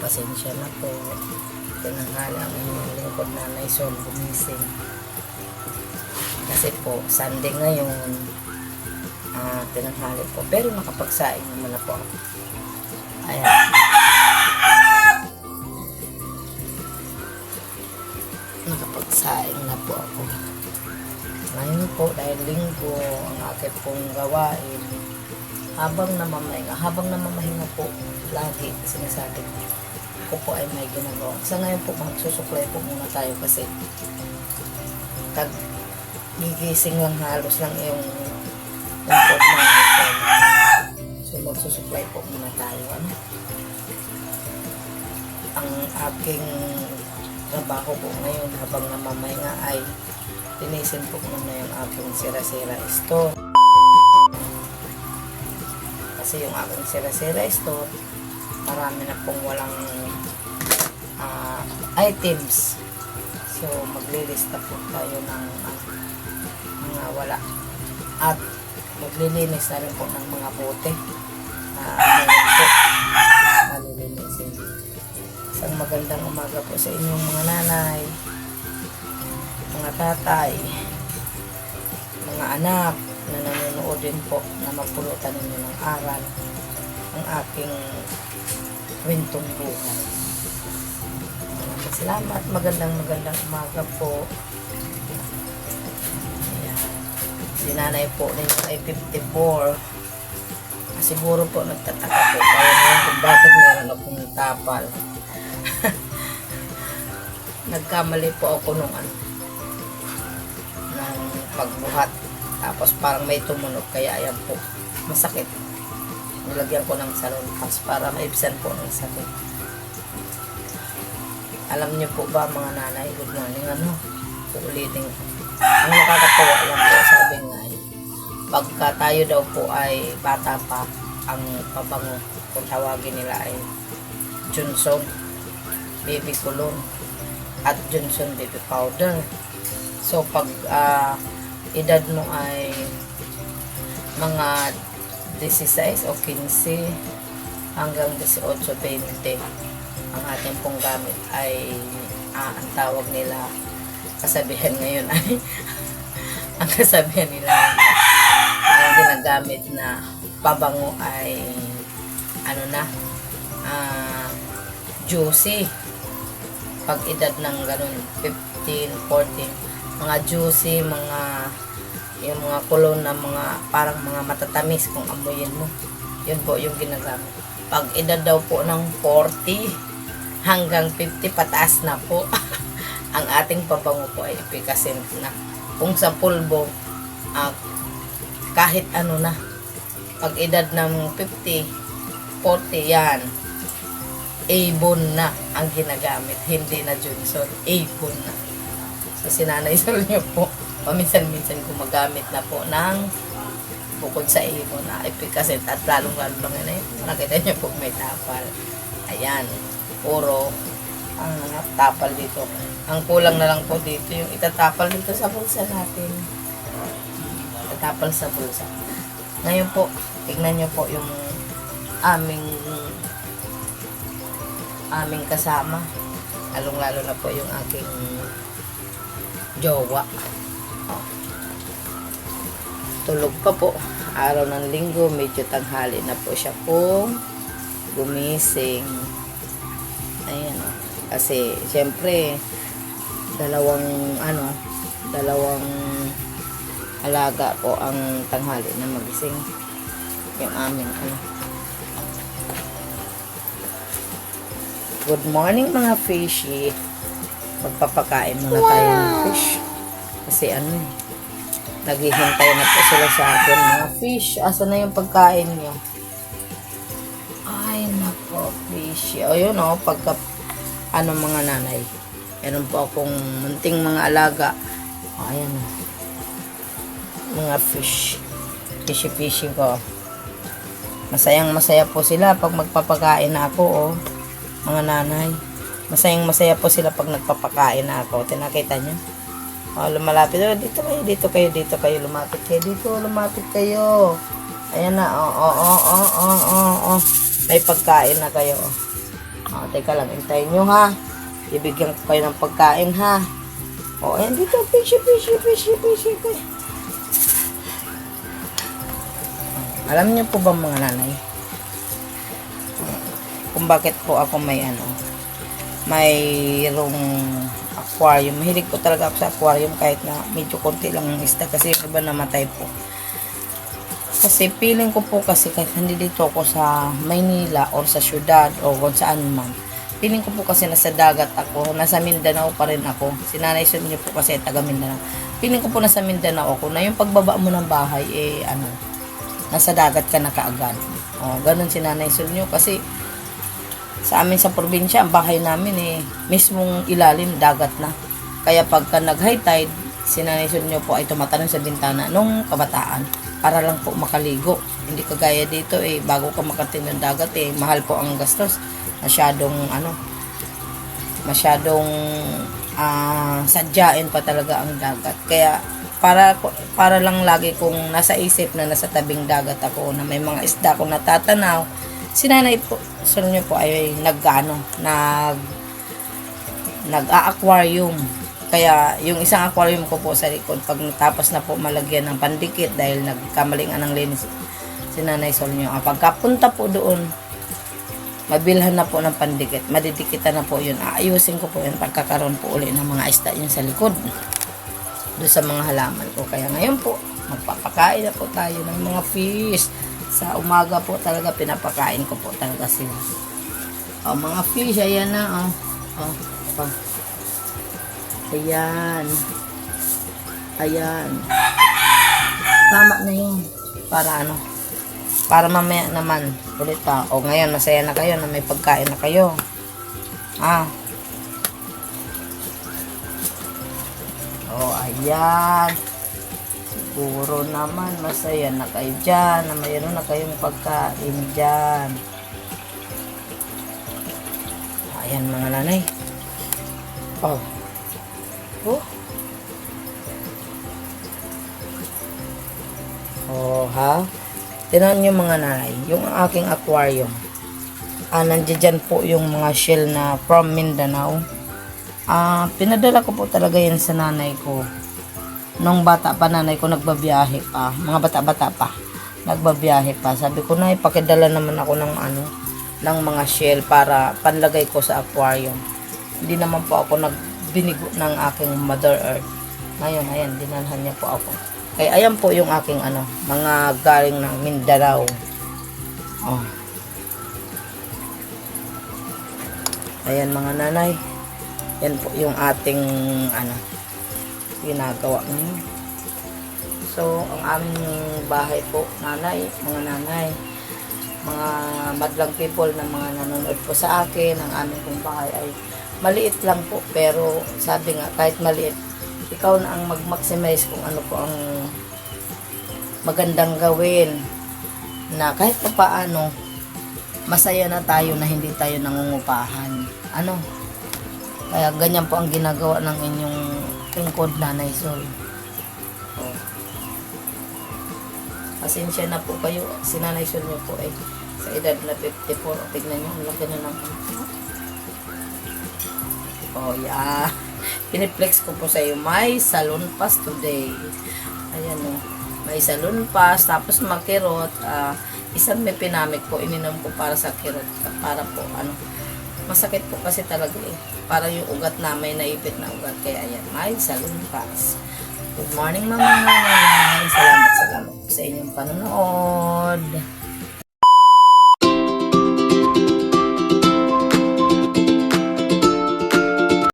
pasensya na po. Tinanghali ang inyong lingkod na Naison gumising. Kasi po, Sunday ngayon, ah tinanghali po. Pero nakapagsaing naman na po ako. Ayan. Nakapagsaing na po ako. Ngayon po, dahil linggo, ang aking pong gawain, habang namamahinga, habang namamahinga po, lagi sinasabi ko, po ay may ginagawa. Sa ngayon po, magsusuklay po muna tayo kasi kag gigising lang halos lang yung lingkod na ito. So, magsusuklay po muna tayo. Ano? Ang aking trabaho po ngayon habang namamahinga ay tinisin po muna yung aking sira-sira store. Kasi yung aking sira-sira store, marami na pong walang ah, items. So, maglilista po tayo ng ah, mga wala. At maglilinis na rin po ng mga bote. Uh, malilinisin. Isang magandang umaga po sa inyong mga nanay, mga tatay, mga anak na din po na mapulutan ninyo ng aral ang aking kwentong buhay. Maraming salamat. Magandang magandang umaga po. Ayan. Si nanay po ninyo ay 54. Ah, Siguro po nagtataka po kayo kung bakit meron akong tapal. Nagkamali po ako nung ano, ng pagbuhat. Tapos parang may tumunog kaya ayan po, masakit. Nilagyan ko ng salon pass para maibsan po ng sakit. Alam niyo po ba mga nanay, good morning, ano, uulitin ko. Ang nakakatawa lang po, sabi nga eh, pagka tayo daw po ay bata pa, ang pabango, kung tawagin nila ay Johnson, baby cologne, at Johnson baby powder. So, pag ah, edad mo ay mga 16 o 15 hanggang 18, 20 ang ating pong gamit ay ah, ang tawag nila kasabihan ngayon ay ang kasabihan nila ang ginagamit na pabango ay ano na ah, juicy. Pag edad ng ganun 15, 14 mga juicy, mga yung mga kulon na mga parang mga matatamis kung amuyin mo. Yun po yung ginagamit. Pag edad daw po ng 40 hanggang 50 pataas na po. Ang ating pabango po ay efficacent na. Kung sa pulbo ah, kahit ano na pag edad ng 50 40 yan Avon na ang ginagamit. Hindi na Johnson Avon na so sinanay sa niyo po paminsan-minsan gumagamit na po ng bukod sa Avon na efficacent at lalong-lalo lang yun eh nakita niyo po may tapal. Ayan puro ang tapal dito. Ang kulang na lang po dito yung itatapal dito sa bulsa natin. Itatapal sa bulsa. Ngayon po tignan niyo po yung aming aming kasama. Lalong lalo na po yung aking jowa. Oh. tulog pa po. Araw ng linggo medyo tanghali na po siya po. Gumising. Ayan o kasi syempre dalawang ano dalawang alaga po ang tanghali na magising. Yung aming ano. Good morning mga fishy. Magpapakain muna tayo ng fish. Kasi ano eh, naghihintay na po sila sa akin mga fish. Asa na yung pagkain niyo? Ay nako, fishy. O yun o, pagka ano mga nanay. Meron po akong munting mga alaga. O, ayan o. Mga fish. Fishy-fishy ko. Masayang masaya po sila pag magpapakain na ako o mga nanay. Masayang masaya po sila pag nagpapakain na ako. Tinakita niyo? O, lumalapit. O, dito kayo, dito kayo, dito kayo. Lumapit kayo, dito, lumapit kayo. Ayan na, o, o, o, o, o, o, o. May pagkain na kayo. O, teka lang, hintayin nyo ha. Ibigyan ko kayo ng pagkain ha. O, ayan dito, pishi, pishi, pishi, pishi, pishi. Alam niyo po ba mga nanay? Kung bakit po ako may ano, mayroong aquarium. Mahilig po talaga ako sa aquarium kahit na medyo konti lang ang isda kasi yung iba namatay po. Kasi feeling ko po kasi kahit hindi dito ako sa Maynila or sa syudad o kung saan man. Feeling ko po kasi nasa dagat ako, nasa Mindanao pa rin ako. Sinanay sa niyo po kasi taga Mindanao. Feeling ko po nasa Mindanao ako na yung pagbaba mo ng bahay eh ano, nasa dagat ka na kaagad. O, ganun si Nanay Sulnyo kasi sa amin sa probinsya, ang bahay namin eh, mismong ilalim, dagat na. Kaya pagka nag-high tide, si Nanay Sulnyo po ay tumatanong sa bintana nung kabataan para lang po makaligo. Hindi kagaya dito eh, bago ka makating ng dagat eh, mahal po ang gastos. Masyadong ano, masyadong ah, sadyain pa talaga ang dagat. Kaya para para lang lagi kong nasa isip na nasa tabing dagat ako na may mga isda akong natatanaw. Si nanay po, sunod niyo po ay nag-ano, nag nag-aquarium. Kaya yung isang aquarium ko po sa likod, pag natapos na po malagyan ng pandikit dahil nagkamaling ng linis si Nanay Sol niyo. Ah, pagkapunta po doon, mabilhan na po ng pandikit, madidikitan na po yun. Aayusin ko po yun pagkakaroon po uli ng mga isda yun sa likod. Doon sa mga halaman ko. Kaya ngayon po, magpapakain na po tayo ng mga fish. Sa umaga po talaga pinapakain ko po talaga sila. O, mga fish, ayan na, oh. Oh, pa. Ayan. Ayan. Tama na yun. Para ano, para mamaya naman ulit pa. O ngayon, masaya na kayo na may pagkain na kayo. Ah. O, ayan. Siguro naman masaya na kayo dyan. Na mayroon na kayong pagkain dyan. Ayan mga nanay. Oh. Oh. Oh, ha? Tinan niyo mga nanay, yung aking aquarium. Ah, nandiyan po yung mga shell na from Mindanao. Ah, pinadala ko po talaga yan sa nanay ko. Nung bata pa nanay ko nagbabiyahe pa, mga bata-bata pa. Nagbabiyahe pa. Sabi ko na ipakidala naman ako ng ano, ng mga shell para panlagay ko sa aquarium. Hindi naman po ako nagbinigo ng aking Mother Earth. Ngayon, ayan, dinalhan niya po ako. Kaya ayan po yung aking ano, mga galing ng Mindanao. Oh. Ayan mga nanay. Yan po yung ating ano, ginagawa ngayon. So, ang aming bahay po, nanay, mga nanay, mga madlang people na mga nanonood po sa akin, ang aming pong bahay ay maliit lang po. Pero sabi nga, kahit maliit, ikaw na ang mag-maximize kung ano po ang magandang gawin na kahit pa paano masaya na tayo na hindi tayo nangungupahan. Ano? Kaya ganyan po ang ginagawa ng inyong lingkod nanay Sol. Oh. Pasensya na po kayo. Si nanay niyo po ay sa edad na 54. O, tignan niyo, ang laki na ng Oh, yeah. Piniplex ko po sa iyo. May salon pass today. Ayan o. May salon pass. Tapos makirot. ah, isang may pinamik po. Ininom ko para sa kirot. Para po, ano. Masakit po kasi talaga eh. Para yung ugat na may naipit na ugat. Kaya ayan. May salon pass. Good morning mga nanay. Salamat, salamat sa inyong panonood.